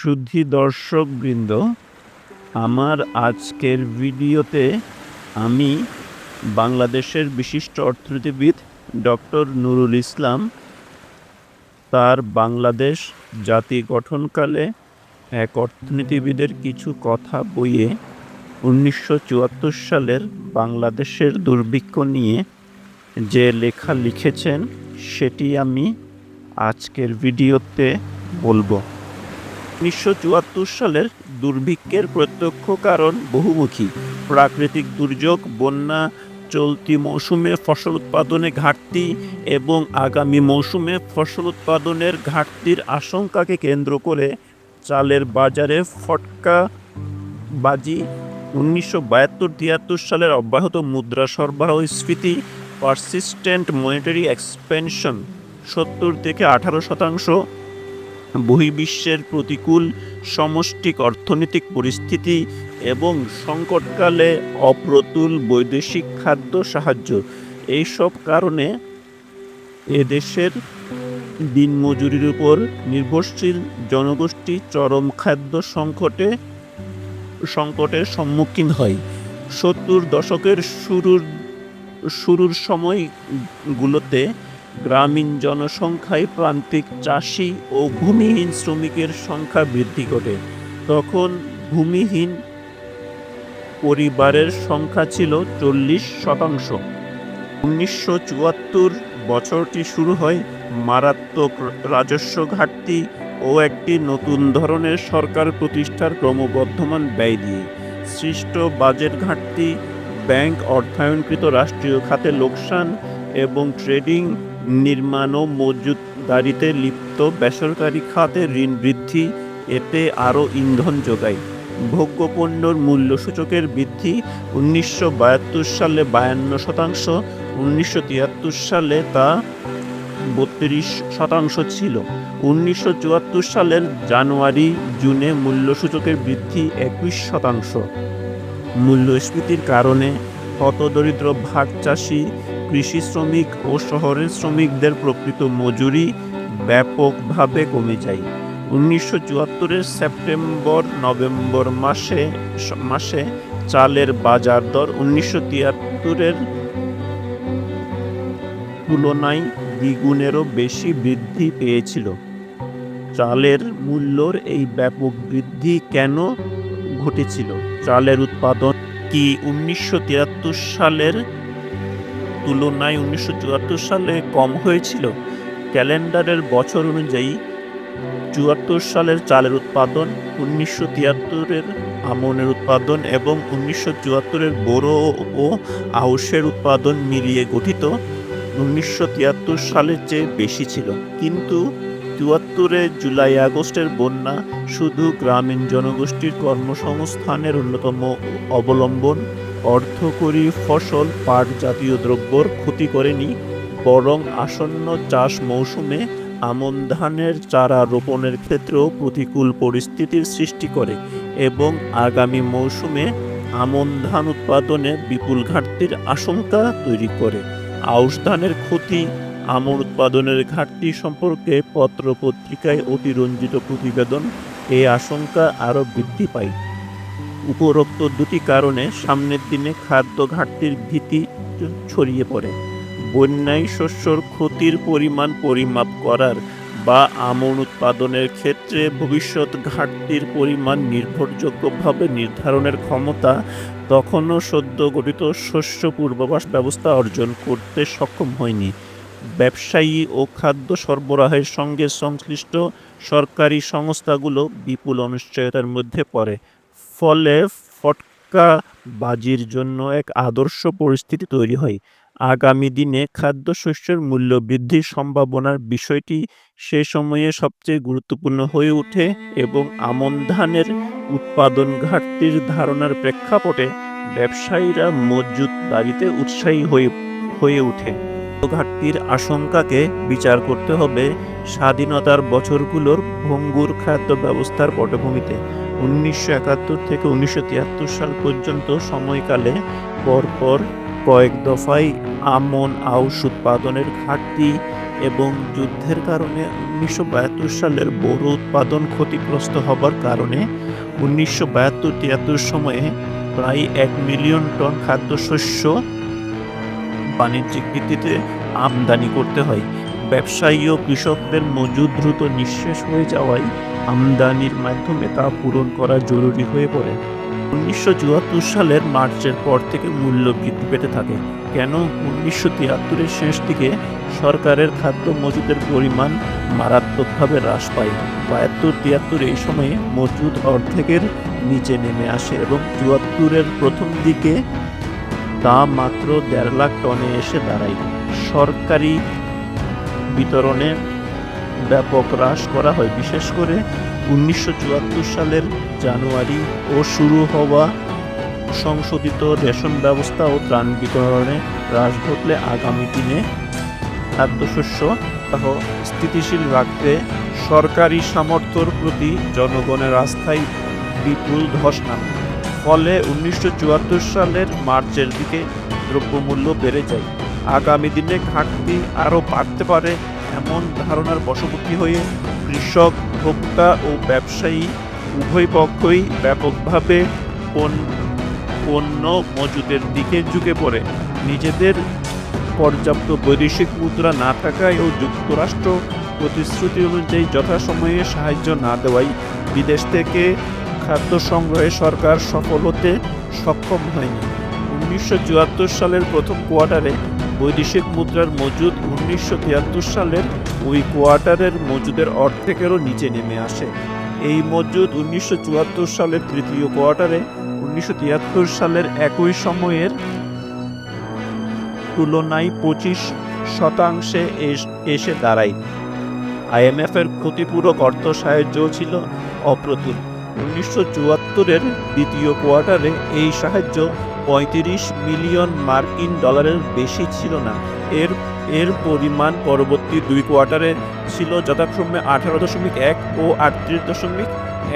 সুধী দর্শকবৃন্দ, আমার আজকের ভিডিওতে আমি বাংলাদেশের বিশিষ্ট অর্থনীতিবিদ ডক্টর নুরুল ইসলাম তার বাংলাদেশ জাতি গঠনকালে এক অর্থনীতিবিদের কিছু কথা বইয়ে উনিশশো চুয়াত্তর সালের বাংলাদেশের দুর্ভিক্ষ নিয়ে যে লেখা লিখেছেন, সেটি আমি আজকের ভিডিওতে বলব। উনিশশো চুয়াত্তর সালের দুর্ভিক্ষের প্রত্যক্ষ কারণ বহুমুখী। প্রাকৃতিক দুর্যোগ, বন্যা, চলতি মৌসুমে ফসল উৎপাদনে ঘাটতি এবং আগামী মৌসুমে ফসল উৎপাদনের ঘাটতির আশঙ্কাকে কেন্দ্র করে চালের বাজারে ফটকা বাজি, উনিশশো বাহাত্তর তিয়াত্তর সালের অব্যাহত মুদ্রা সরবরাহ স্ফীতি পারসিস্টেন্ট মনিটারি এক্সপেনশন সত্তর থেকে আঠারো শতাংশ বহির্বিশ্বের প্রতিকূল সমষ্টিক অর্থনৈতিক পরিস্থিতি এবং সংকটকালে অপ্রতুল বৈদেশিক খাদ্য সাহায্য। এইসব কারণে এদেশের দিনমজুরির উপর নির্ভরশীল জনগোষ্ঠী চরম খাদ্য সংকটে, সংকটের সম্মুখীন হয়। সত্তর দশকের শুরুর শুরুর সময়গুলোতে গ্রামীণ জনসংখ্যায় প্রান্তিক চাষি ও ভূমিহীন শ্রমিকের সংখ্যা বৃদ্ধি ঘটে। তখন ভূমিহীন পরিবারের সংখ্যা ছিল চল্লিশ শতাংশ। উনিশশো চুয়াত্তর বছরটি শুরু হয় মারাত্মক রাজস্ব ঘাটতি ও একটি নতুন ধরনের সরকার প্রতিষ্ঠার ক্রমবর্ধমান ব্যয় দিয়ে। সৃষ্ট বাজেট ঘাটতি, ব্যাংক অর্থায়নকৃত রাষ্ট্রীয় খাতে লোকসান এবং ট্রেডিং নির্মাণ ও মজুতদারিতে লিপ্ত বেসরকারি খাতে ঋণ বৃদ্ধি, এতে আরও ইন্ধন যোগায়। ভোগ্যপণ্যর মূল্যসূচকের বৃদ্ধি উনিশশো বাহাত্তর সালে বায়ান্ন শতাংশ, উনিশশো তিয়াত্তর সালে তা বত্রিশ শতাংশ ছিল। উনিশশো চুয়াত্তর সালের জানুয়ারি, জুনে মূল্যসূচকের বৃদ্ধি একুশ শতাংশ। মূল্যস্ফীতির কারণে হতদরিদ্র ভাগ চাষি কৃষি শ্রমিক ও শহরের শ্রমিকদের প্রকৃত মজুরি ব্যাপকভাবে কমে যায়। উনিশশো চুয়াত্তরের সেপ্টেম্বর, নভেম্বর মাসে মাসে চালের বাজার দর উনিশশো তিয়াত্তরের তুলনায় দ্বিগুণেরও বেশি বৃদ্ধি পেয়েছিল। চালের মূল্যর এই ব্যাপক বৃদ্ধি কেন ঘটেছিল? চালের উৎপাদন কি উনিশশো তিয়াত্তর সালের তুলনায় উনিশশো চুয়াত্তর সালে কম হয়েছিল। ক্যালেন্ডারের বছর অনুযায়ী চুয়াত্তর সালের চালের উৎপাদন, উনিশশো তিয়াত্তরের আমনের উৎপাদন এবং উনিশশো চুয়াত্তরের বোরো ও আউশের উৎপাদন মিলিয়ে গঠিত উনিশশো তিয়াত্তর সালের চেয়ে বেশি ছিল। কিন্তু চুয়াত্তরে জুলাই আগস্টের বন্যা শুধু গ্রামীণ জনগোষ্ঠীর কর্মসংস্থানের অন্যতম অবলম্বন অর্থকরী ফসল পাট জাতীয় দ্রব্যর ক্ষতি করেনি, বরং আসন্ন চাষ মৌসুমে আমন ধানের চারা রোপণের ক্ষেত্রেও প্রতিকূল পরিস্থিতির সৃষ্টি করে এবং আগামী মৌসুমে আমন ধান উৎপাদনে বিপুল ঘাটতির আশঙ্কা তৈরি করে। আউশ ধানের ক্ষতি, আমন উৎপাদনের ঘাটতি সম্পর্কে পত্র পত্রিকায় অতিরঞ্জিত প্রতিবেদন এই আশঙ্কা আরও বৃদ্ধি পায়। উপরোক্ত দুটি কারণে সামনের দিনে খাদ্য ঘাটতির ভীতি ছড়িয়ে পড়ে। বন্যায় শস্যর ক্ষতির পরিমাণ পরিমাপ করার বা আমন উৎপাদনের ক্ষেত্রে ভবিষ্যৎ ঘাটতির পরিমাণ নির্ভরযোগ্যভাবে নির্ধারণের ক্ষমতা তখনও সদ্য গঠিত শস্য পূর্বাভাস ব্যবস্থা অর্জন করতে সক্ষম হয়নি। ব্যবসায়ী ও খাদ্য সরবরাহের সঙ্গে সংশ্লিষ্ট সরকারি সংস্থাগুলো বিপুল অনিশ্চয়তার মধ্যে পড়ে। ফলে ফটকা বাজির জন্য এক আদর্শ পরিস্থিতি তৈরি হয়। আগামী দিনে খাদ্যশস্যের মূল্য বৃদ্ধির সম্ভাবনার বিষয়টি সে সময়ে সবচেয়ে গুরুত্বপূর্ণ হয়ে ওঠে এবং আমন ধানের উৎপাদন ঘাটতির ধারণার প্রেক্ষাপটে ব্যবসায়ীরা মজুত বাড়িতে উৎসাহী হয়ে হয়ে ওঠে। ঘাটতির আশঙ্কাকে বিচার করতে হবে স্বাধীনতার বছরগুলোর ভঙ্গুর খাদ্য ব্যবস্থার পটভূমিতে। উনিশশো একাত্তর থেকে উনিশশো তিয়াত্তর সাল পর্যন্ত সময়কালে পরপর কয়েক দফায় আমন আউশ উৎপাদনের ঘাটতি এবং যুদ্ধের কারণে উনিশশো বাহাত্তর সালের বড় উৎপাদন ক্ষতিগ্রস্ত হবার কারণে উনিশশো বাহাত্তর তিয়াত্তর সময়ে প্রায় এক মিলিয়ন টন খাদ্যশস্য বাণিজ্যিক ভিত্তিতে আমদানি করতে হয়। ব্যবসায়ী ও কৃষকদের মজুদ দ্রুত নিঃশেষ হয়ে যাওয়ায় আমদানির মাধ্যমে তা পূরণ করা জরুরি হয়ে পড়ে। উনিশশো চুয়াত্তর সালের মার্চের পর থেকে মূল্য বৃদ্ধি পেতে থাকে। কেন উনিশশো তিয়াত্তরের শেষ দিকে সরকারের খাদ্য মজুদের পরিমাণ মারাত্মকভাবে হ্রাস পায়? বাহাত্তর তিয়াত্তর এই সময়ে মজুদ অর্ধেকের নিচে নেমে আসে এবং চুয়াত্তরের প্রথম দিকে তা মাত্র দেড় লাখ টনে এসে দাঁড়ায়। সরকারি বিতরণে ব্যাপক হ্রাস করা হয়। বিশেষ করে উনিশশো চুয়াত্তর সালের জানুয়ারি ও শুরু হওয়া সংশোধিত রেশন ব্যবস্থা ও ত্রাণ বিতরণে হ্রাস ঘটলে আগামী দিনে খাদ্যশস্য সহ স্থিতিশীল রাখতে সরকারি সামর্থ্যর প্রতি জনগণের আস্থায় বিপুল ধস নামে ফলে উনিশশো চুয়াত্তর সালের মার্চের দিকে দ্রব্যমূল্য বেড়ে যায়। আগামী দিনে ঘাটতি আরও বাড়তে পারে এমন ধারণার বশবর্তী হয়ে কৃষক, ভোক্তা ও ব্যবসায়ী উভয় পক্ষই ব্যাপকভাবে পণ- পণ্য মজুদের দিকে ঝুঁকে পড়ে। নিজেদের পর্যাপ্ত বৈদেশিক মুদ্রা না থাকায় ও যুক্তরাষ্ট্র প্রতিশ্রুতি অনুযায়ী যথাসময়ে সাহায্য না দেওয়ায় বিদেশ থেকে খাদ্য সংগ্রহে সরকার সফল হতে সক্ষম হয়নি। উনিশশো চুয়াত্তর সালের প্রথম কোয়ার্টারে বৈদেশিক মুদ্রার মজুদ উনিশশো তিয়াত্তর সালের ওই কোয়ার্টারের মজুদের অর্ধেকেরও নিচে নেমে আসে। এই মজুদ উনিশশো চুয়াত্তর সালের তৃতীয় কোয়ার্টারে উনিশশো তিয়াত্তর সালের একই সময়ের তুলনায় পঁচিশ শতাংশে এস- দাঁড়ায়। আইএমএফ এর ক্ষতিপূরক অর্থ সাহায্য ছিল অপ্রতুল। উনিশশো চুয়াত্তরের দ্বিতীয় কোয়ার্টারে এই সাহায্য পঁয়ত্রিশ মিলিয়ন মার্কিন ডলারের বেশি ছিল না। এর এর পরিমাণ পরবর্তী দুই কোয়ার্টারে ছিল যথাক্রমে আঠারো দশমিক এক ও আটত্রিশ দশমিক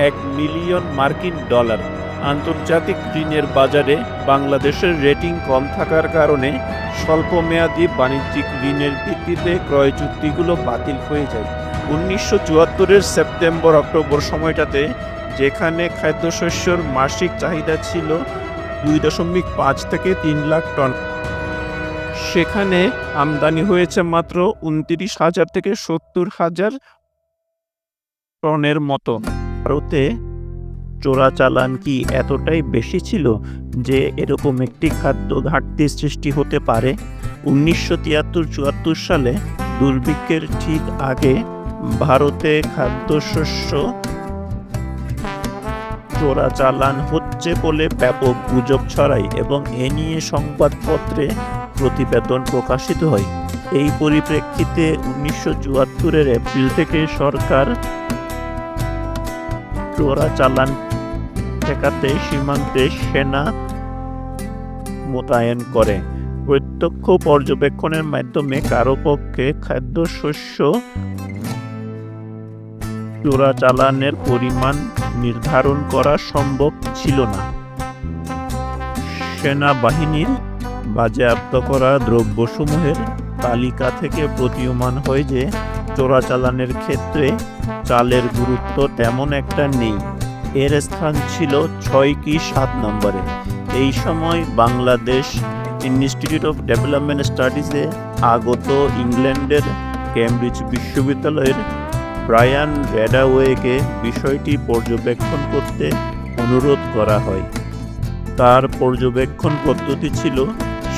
এক মিলিয়ন মার্কিন ডলার। আন্তর্জাতিক ঋণের বাজারে বাংলাদেশের রেটিং কম থাকার কারণে স্বল্পমেয়াদী বাণিজ্যিক ঋণের ভিত্তিতে ক্রয় চুক্তিগুলো বাতিল হয়ে যায়। উনিশশো চুয়াত্তরের সেপ্টেম্বর অক্টোবর সময়টাতে যেখানে খাদ্যশস্যর মাসিক চাহিদা ছিল দুই দশমিক পাঁচ থেকে তিন লাখ টন। সেখানে আমদানি হয়েছে মাত্র উনত্রিশ হাজার থেকে সত্তর হাজার টনের মতো। ভারতে চোরাচালান কি এতটাই বেশি ছিল যে এরকম একটি খাদ্য ঘাটতির সৃষ্টি হতে পারে? উনিশশো তিয়াত্তর চুয়াত্তর সালে দুর্ভিক্ষের ঠিক আগে ভারতে খাদ্যশস্য চোরাচালান হচ্ছে বলে ব্যাপক গুজব ছড়ায় এবং এ নিয়ে সংবাদপত্রে প্রতিবেদন প্রকাশিত হয়। এই পরিপ্রেক্ষিতে উনিশশো চুয়াত্তরের এপ্রিল থেকে সরকার চোরাচালান ঠেকাতে সীমান্তে সেনা মোতায়েন করে। প্রত্যক্ষ পর্যবেক্ষণের মাধ্যমে কারও পক্ষে খাদ্যশস্য চোরাচালানের পরিমাণ নির্ধারণ করা সম্ভব ছিল না। সেনাবাহিনীর বাজেয়াপ্ত করা দ্রব্যসমূহের তালিকা থেকে প্রতীয়মান হয় যে চোরাচালানের ক্ষেত্রে চালের গুরুত্ব তেমন একটা নেই। এর স্থান ছিল ছয় কি সাত নম্বরে। এই সময় বাংলাদেশ ইনস্টিটিউট অফ ডেভেলপমেন্ট স্টাডিজে আগত ইংল্যান্ডের কেমব্রিজ বিশ্ববিদ্যালয়ের ব্রায়ান রেডাওয়েকে বিষয়টি পর্যবেক্ষণ করতে অনুরোধ করা হয়। তার পর্যবেক্ষণ পদ্ধতি ছিল,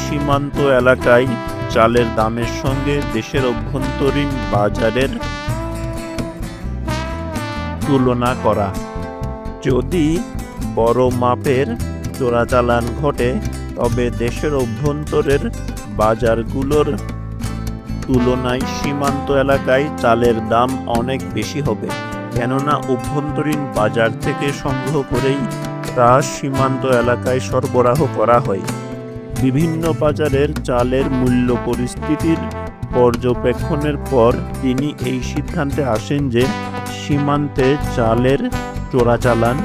সীমান্ত এলাকায় চালের দামের সঙ্গে দেশের অভ্যন্তরীণ বাজারের তুলনা করা। যদি বড় মাপের চোরাচালান ঘটে, তবে দেশের অভ্যন্তরের বাজারগুলোর তুলনায় সীমান্ত এলাকায় চালের দাম অনেক বেশি হবে, কেননা অভ্যন্তরীণ বাজার থেকে সংগ্রহ করেই তা সীমান্ত এলাকায় সরবরাহ করা হয়। বিভিন্ন বাজারের চালের মূল্য পরিস্থিতির পর্যবেক্ষণের পর তিনি এই সিদ্ধান্তে আসেন যে সীমান্তে চালের চোরাচালান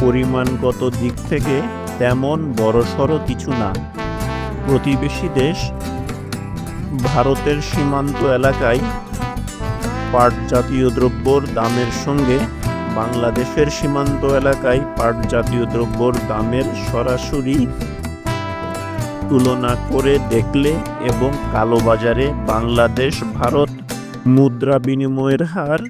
পরিমাণগত দিক থেকে তেমন বড়সড় কিছু না। প্রতিবেশী দেশ ভারতের সীমান্ত এলাকায় পাট জাতীয় দ্রব্যর দামের সঙ্গে বাংলাদেশের সীমান্ত এলাকায় পাট জাতীয় দ্রব্যর দামের সরাসরি তুলনা করে দেখলে এবং কালোবাজারে বাংলাদেশ, ভারত মুদ্রা বিনিময়ের হার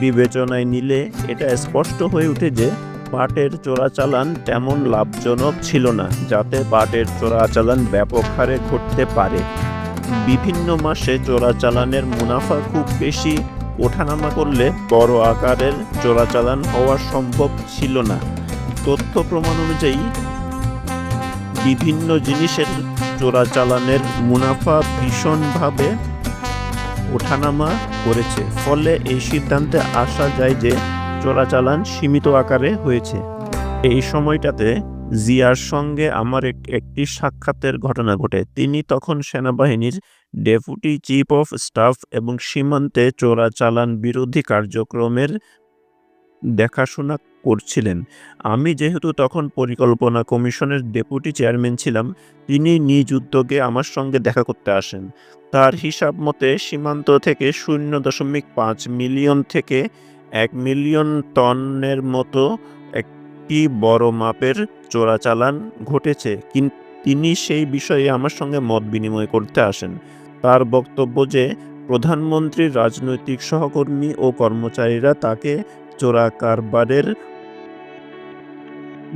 বিবেচনায় নিলে এটা স্পষ্ট হয়ে উঠে যে পাটের চোরাচালান তেমন লাভজনক ছিল না, যাতে পাটের চোরাচালান ব্যাপক হারে ঘটতে পারে। বিভিন্ন মাসে চোরাচালানের মুনাফা খুব বেশি ওঠানামা করলে বড় আকারের চোরাচালান হওয়া সম্ভব ছিল না। তথ্য প্রমাণ অনুযায়ী, বিভিন্ন জিনিসের চোরাচালানের মুনাফা ভীষণভাবে ওঠানামা করেছে, ফলে এই সিদ্ধান্তে আসা যায় যে চোরাচালান সীমিত আকারে হয়েছে। এই সময়টাতে জিয়ার সঙ্গে আমার এক- একটি সাক্ষাতের ঘটনা ঘটে। তিনি তখন সেনাবাহিনীর ডেপুটি চিফ অফ স্টাফ এবং সীমান্তে চোরাচালান বিরোধী কার্যক্রমের দেখাশোনা করছিলেন। আমি যেহেতু তখন পরিকল্পনা কমিশনের ডেপুটি চেয়ারম্যান ছিলাম, তিনি নিজ উদ্যোগে আমার সঙ্গে দেখা করতে আসেন। তার হিসাব মতে সীমান্ত থেকে শূন্য দশমিক পাঁচ মিলিয়ন থেকে এক মিলিয়ন টনের মতো একটি বড় মাপের চোরাচালান ঘটেছে তিনি সেই বিষয়ে আমার সঙ্গে মত বিনিময় করতে আসেন। তার বক্তব্য যে, প্রধানমন্ত্রীর রাজনৈতিক সহকর্মী ও কর্মচারীরা তাকে চোরা কারবারের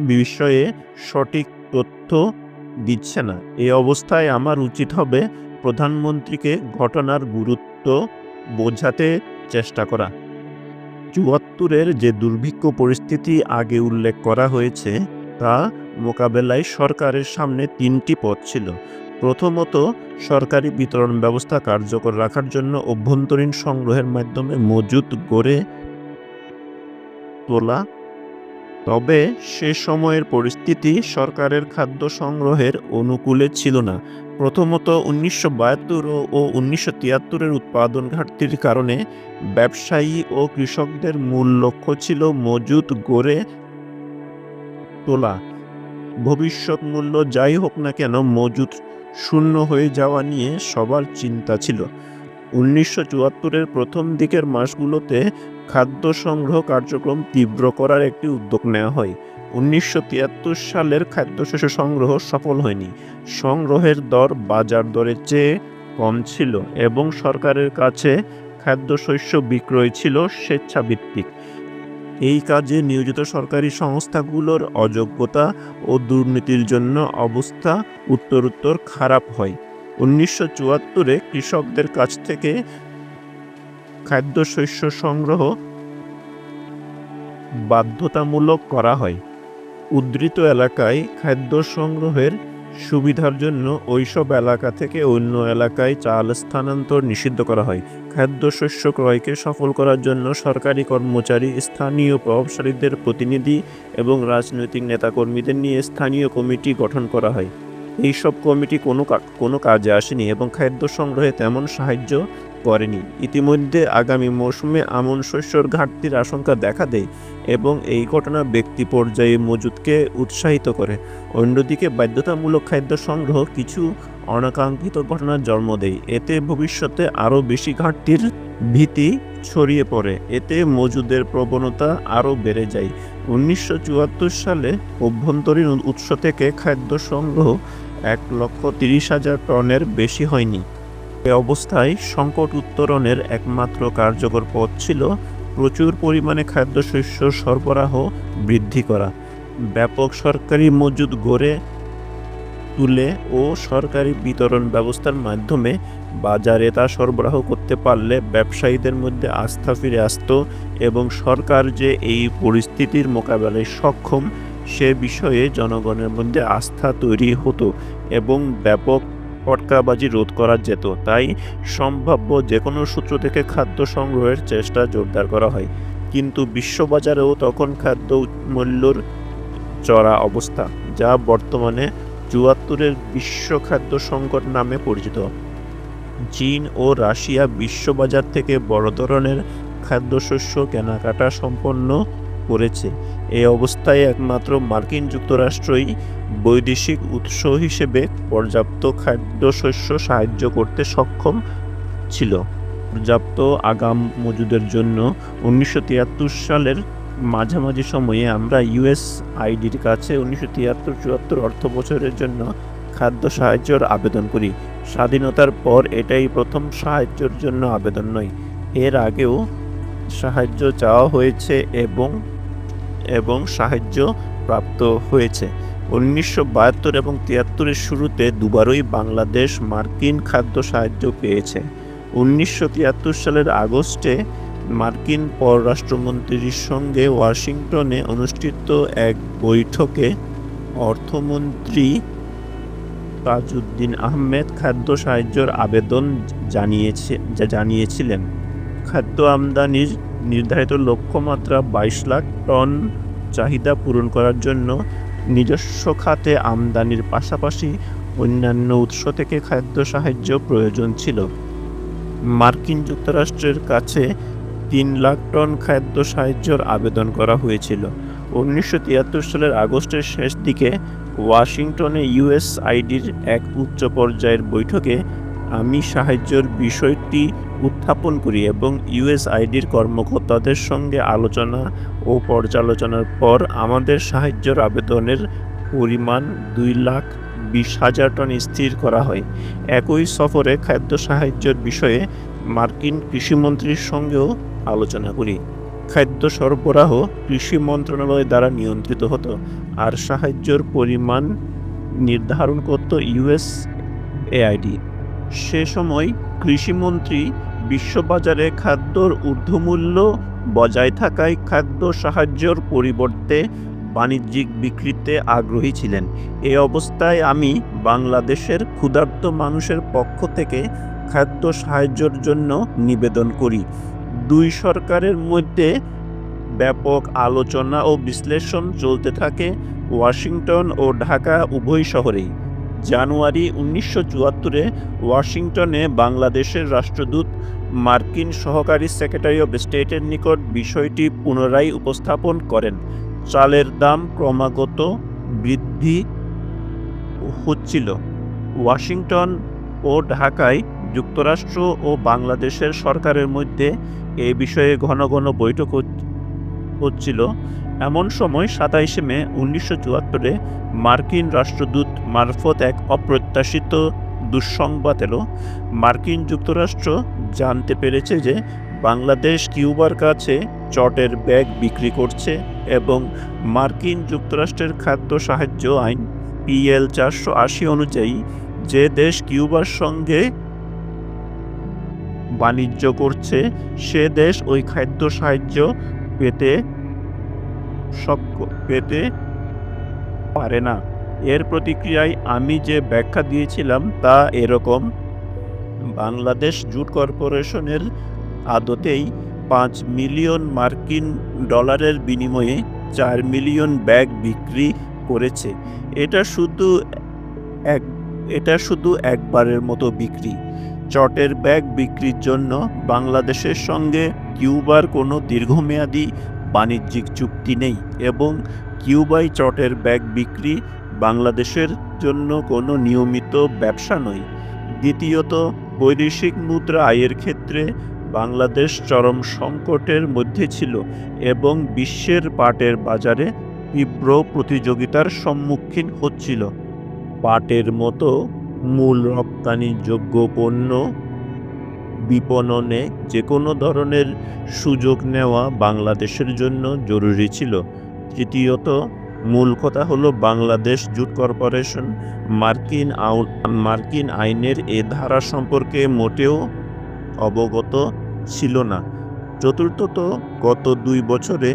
বিষয়ে সঠিক তথ্য দিচ্ছে না। এই অবস্থায় আমার উচিত হবে প্রধানমন্ত্রীকে ঘটনার গুরুত্ব বোঝাতে চেষ্টা করা। চুয়াত্তরের যে দুর্ভিক্ষ পরিস্থিতি আগে উল্লেখ করা হয়েছে, তা মোকাবেলায় সরকারের সামনে তিনটি পথ ছিল। প্রথমত, সরকারি বিতরণ ব্যবস্থা কার্যকর রাখার জন্য অভ্যন্তরীণ সংগ্রহের মাধ্যমে মজুত গড়ে তোলা। তবে, সে সময়ের পরিস্থিতি সরকারের খাদ্য সংগ্রহের অনুকূলে ছিল না। প্রথমত উনিশশো বাহাত্তর ও উনিশশো তিয়াত্তরের উৎপাদন ঘাটতির কারণে ব্যবসায়ী ও কৃষকদের মূল লক্ষ্য ছিল মজুত গড়ে তোলা। ভবিষ্যৎ মূল্য যাই হোক না কেন মজুত শূন্য হয়ে যাওয়া নিয়ে সবার চিন্তা ছিল। উনিশশো চুয়াত্তরের প্রথম দিকের মাসগুলোতে খাদ্য সংগ্রহ কার্যক্রম তীব্র করার একটি উদ্যোগ নেওয়া হয়। উনিশশো তিয়াত্তর সালের খাদ্যশস্য সংগ্রহ সফল হয়নি। সংগ্রহের দর বাজার দরের চেয়ে কম ছিল এবং সরকারের কাছে খাদ্যশস্য বিক্রয় ছিল স্বেচ্ছাভিত্তিক। এই কাজে নিয়োজিত সরকারি সংস্থাগুলোর অযোগ্যতা ও দুর্নীতির জন্য অবস্থা উত্তরোত্তর খারাপ হয়। উনিশশো চুয়াত্তরে কৃষকদের কাছ থেকে খাদ্যশস্য সংগ্রহ বাধ্যতামূলক করা হয়। উদ্ধৃত এলাকায় খাদ্য সংগ্রহের সুবিধার জন্য ওইসব এলাকা থেকে অন্য এলাকায় চাল স্থানান্তর নিষিদ্ধ করা হয়। খাদ্যশস্য ক্রয়কে সফল করার জন্য সরকারি কর্মচারী, স্থানীয় প্রভাবশালীদের প্রতিনিধি এবং রাজনৈতিক নেতাকর্মীদের নিয়ে স্থানীয় কমিটি গঠন করা হয়। এইসব কমিটি কোনো কোনো কাজে আসেনি এবং খাদ্য সংগ্রহে তেমন সাহায্য করেনি। ইতিমধ্যে আগামী মৌসুমে আমন শস্যর ঘাটতির আশঙ্কা দেখা দেয় এবং এই ঘটনা ব্যক্তি পর্যায়ে মজুদকে উৎসাহিত করে। অন্যদিকে বাধ্যতামূলক খাদ্য সংগ্রহ কিছু অনাকাঙ্ক্ষিত ঘটনার জন্ম দেয় এতে ভবিষ্যতে আরও বেশি ঘাটতির ভীতি ছড়িয়ে পড়ে। এতে মজুদের প্রবণতা আরও বেড়ে যায়। উনিশশো চুয়াত্তর সালে অভ্যন্তরীণ উৎস থেকে খাদ্য সংগ্রহ এক লক্ষ তিরিশ হাজার টনের বেশি হয়নি। এ অবস্থায় সংকট উত্তরণের একমাত্র কার্যকর পথ ছিল প্রচুর পরিমাণে খাদ্যশস্য সরবরাহ বৃদ্ধি করা। ব্যাপক সরকারি মজুদ গড়ে তুলে ও সরকারি বিতরণ ব্যবস্থার মাধ্যমে বাজারে তা সরবরাহ করতে পারলে ব্যবসায়ীদের মধ্যে আস্থা ফিরে আসতো এবং সরকার যে এই পরিস্থিতির মোকাবেলায় সক্ষম, সে বিষয়ে জনগণের মধ্যে আস্থা তৈরি হতো এবং ব্যাপক পটকাবাজি রোধ করা যেত। তাই সম্ভাব্য যে কোনো সূত্র থেকে খাদ্য সংগ্রহের চেষ্টা জোরদার করা হয়। কিন্তু বিশ্ববাজারেও তখন খাদ্য মূল্যর চড়া অবস্থা, যা বর্তমানে চুয়াত্তরের বিশ্ব খাদ্য সংকট নামে পরিচিত। চীন ও রাশিয়া বিশ্ববাজার থেকে বড় ধরনের খাদ্যশস্য কেনাকাটা সম্পন্ন করেছে। এই অবস্থায় একমাত্র মার্কিন যুক্তরাষ্ট্রই বৈদেশিক উৎস হিসেবে পর্যাপ্ত খাদ্যশস্য সাহায্য করতে সক্ষম ছিল। পর্যাপ্ত আগাম মজুদের জন্য উনিশশো তিয়াত্তর সালের মাঝামাঝি সময়ে আমরা ইউএস আইডির কাছে উনিশশো তিয়াত্তর চুয়াত্তর অর্থ বছরের জন্য খাদ্য সাহায্যের আবেদন করি। স্বাধীনতার পর এটাই প্রথম সাহায্যের জন্য আবেদন নয়। এর আগেও সাহায্য চাওয়া হয়েছে এবং এবং সাহায্য প্রাপ্ত হয়েছে। উনিশশো বাহাত্তর এবং তিয়াত্তরের শুরুতে দুবারই বাংলাদেশ মার্কিন খাদ্য সাহায্য পেয়েছে। উনিশশো তিয়াত্তর সালের আগস্টে মার্কিন পররাষ্ট্রমন্ত্রীর সঙ্গে ওয়াশিংটনে অনুষ্ঠিত এক বৈঠকে অর্থমন্ত্রী তাজউদ্দিন আহমেদ খাদ্য সাহায্যের আবেদন জানিয়েছে জানিয়েছিলেন। খাদ্য আমদানির নির্ধারিত লক্ষ্যমাত্রা বাইশ লাখ টন চাহিদা পূরণ করার জন্য নিজস্ব খাতে আমদানির পাশাপাশি অন্যান্য উৎস থেকে খাদ্য সাহায্য প্রয়োজন ছিল। মার্কিন যুক্তরাষ্ট্রের কাছে তিন লাখ টন খাদ্য সাহায্যের আবেদন করা হয়েছিল। উনিশশো তিয়াত্তর সালের আগস্টের শেষ দিকে ওয়াশিংটনে ইউএসআইডির এক উচ্চ পর্যায়ের বৈঠকে আমি সাহায্যের বিষয়টি উত্থাপন করি এবং ইউএসআইডির কর্মকর্তাদের সঙ্গে আলোচনা ও পর্যালোচনার পর আমাদের সাহায্যের আবেদনের পরিমাণ দুই লাখ বিশ হাজার টন স্থির করা হয়। একই সফরে খাদ্য সাহায্যের বিষয়ে মার্কিন কৃষিমন্ত্রীর সঙ্গেও আলোচনা করি। খাদ্য সরবরাহ কৃষি মন্ত্রণালয় দ্বারা নিয়ন্ত্রিত হতো আর সাহায্যের পরিমাণ নির্ধারণ করত ইউএস এআইডি সে সময় কৃষিমন্ত্রী বিশ্ববাজারে খাদ্যর ঊর্ধ্বমূল্য বজায় থাকায় খাদ্য সাহায্যের পরিবর্তে বাণিজ্যিক বিক্রিতে আগ্রহী ছিলেন। এ অবস্থায় আমি বাংলাদেশের ক্ষুধার্ত মানুষের পক্ষ থেকে খাদ্য সাহায্যের জন্য নিবেদন করি। দুই সরকারের মধ্যে ব্যাপক আলোচনা ও বিশ্লেষণ চলতে থাকে ওয়াশিংটন ও ঢাকা উভয় শহরেই। জানুয়ারি উনিশশো চুয়াত্তরে ওয়াশিংটনে বাংলাদেশের রাষ্ট্রদূত মার্কিন সহকারী সেক্রেটারি অব স্টেটের নিকট বিষয়টি পুনরায় উপস্থাপন করেন। চালের দাম ক্রমাগত বৃদ্ধি হচ্ছিল। ওয়াশিংটন ও ঢাকায় যুক্তরাষ্ট্র ও বাংলাদেশের সরকারের মধ্যে এ বিষয়ে ঘন ঘন বৈঠক হচ্ছিল। এমন সময় সাতাইশে মে উনিশশো চুয়াত্তরে মার্কিন রাষ্ট্রদূত মারফত এক অপ্রত্যাশিত দুঃসংবাদ এলো। মার্কিন যুক্তরাষ্ট্র জানতে পেরেছে যে বাংলাদেশ কিউবার কাছে চটের ব্যাগ বিক্রি করছে এবং মার্কিন যুক্তরাষ্ট্রের খাদ্য সাহায্য আইন পিএল চারশো আশি অনুযায়ী যে দেশ কিউবার সঙ্গে বাণিজ্য করছে, সে দেশ ওই খাদ্য সাহায্য পেতে সক্ষ- পেতে পারে না। এর প্রতিক্রিয়ায় আমি যে ব্যাখ্যা দিয়েছিলাম তা এরকম। বাংলাদেশ জুট কর্পোরেশনের আদতেই পাঁচ মিলিয়ন মার্কিন ডলারের বিনিময়ে চার মিলিয়ন ব্যাগ বিক্রি করেছে। এটা শুধু এক, এটা শুধু একবারের মতো বিক্রি। চটের ব্যাগ বিক্রির জন্য বাংলাদেশের সঙ্গে কিউবার কোনো দীর্ঘমেয়াদী বাণিজ্যিক চুক্তি নেই এবং কিউবাই চটের ব্যাগ বিক্রি বাংলাদেশের জন্য কোনো নিয়মিত ব্যবসা নয়। দ্বিতীয়ত, বৈদেশিক মুদ্রা আয়ের ক্ষেত্রে বাংলাদেশ চরম সংকটের মধ্যে ছিল এবং বিশ্বের পাটের বাজারে তীব্র প্রতিযোগিতার সম্মুখীন হচ্ছিল। পাটের মতো মূল রপ্তানিযোগ্য পণ্য বিপণনে যে কোনো ধরনের সুযোগ নেওয়া বাংলাদেশের জন্য জরুরি ছিল। তৃতীয়ত, মূল কথা হলো বাংলাদেশ জুট কর্পোরেশন মার্কিন মার্কিন আইনের এ ধারা সম্পর্কে মোটেও অবগত ছিল না। চতুর্থত, গত দুই বছরে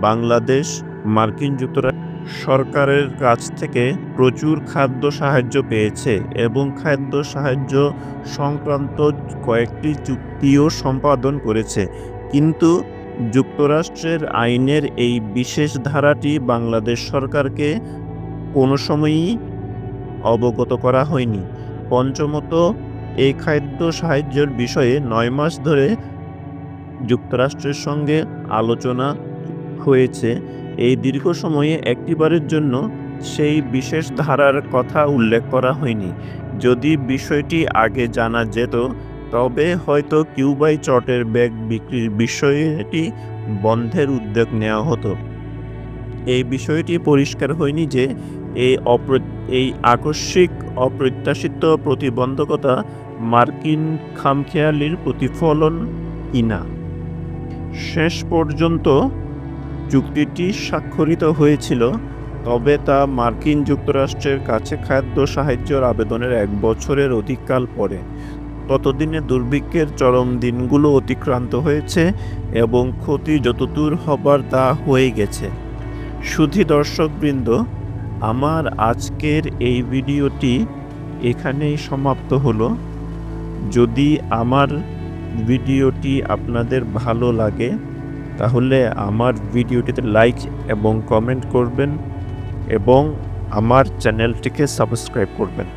বাংলাদেশ মার্কিন যুক্তরাষ্ট্র সরকারের কাছ থেকে প্রচুর খাদ্য সাহায্য পেয়েছে এবং খাদ্য সাহায্য সংক্রান্ত কয়েকটি চুক্তিও সম্পাদন করেছে। কিন্তু যুক্তরাষ্ট্রের আইনের এই বিশেষ ধারাটি বাংলাদেশ সরকারকে কোনো সময়ই অবগত করা হয়নি। পঞ্চমত এই খাদ্য সাহায্যের বিষয়ে নয় মাস ধরে যুক্তরাষ্ট্রের সঙ্গে আলোচনা হয়েছে। এই দীর্ঘ সময়ে একটিবারের জন্য সেই বিশেষ ধারার কথা উল্লেখ করা হয়নি। যদি বিষয়টি আগে জানা যেত, তবে হয়তো কিউবাই চটের ব্যাগ বিক্রির বিষয়টি বন্ধের উদ্যোগ নেওয়া হতো। এই বিষয়টি পরিষ্কার হয়নি যে এই অপ্র, এই আকস্মিক অপ্রত্যাশিত প্রতিবন্ধকতা মার্কিন খামখেয়ালির প্রতিফলন কিনা। শেষ পর্যন্ত চুক্তিটি স্বাক্ষরিত হয়েছিল, তবে তা মার্কিন যুক্তরাষ্ট্রের কাছে খাদ্য সাহায্যের আবেদনের এক বছরের অধিককাল পরে। ততদিনে দুর্ভিক্ষের চরম দিনগুলো অতিক্রান্ত হয়েছে এবং ক্ষতি যতদূর হবার তা হয়ে গেছে। সুধী দর্শকবৃন্দ, আমার আজকের এই ভিডিওটি এখানেই সমাপ্ত হলো। যদি আমার ভিডিওটি আপনাদের ভালো লাগে তাহলে আমার ভিডিওটিতে লাইক এবং কমেন্ট করবেন এবং আমার চ্যানেলটিকে সাবস্ক্রাইব করবেন।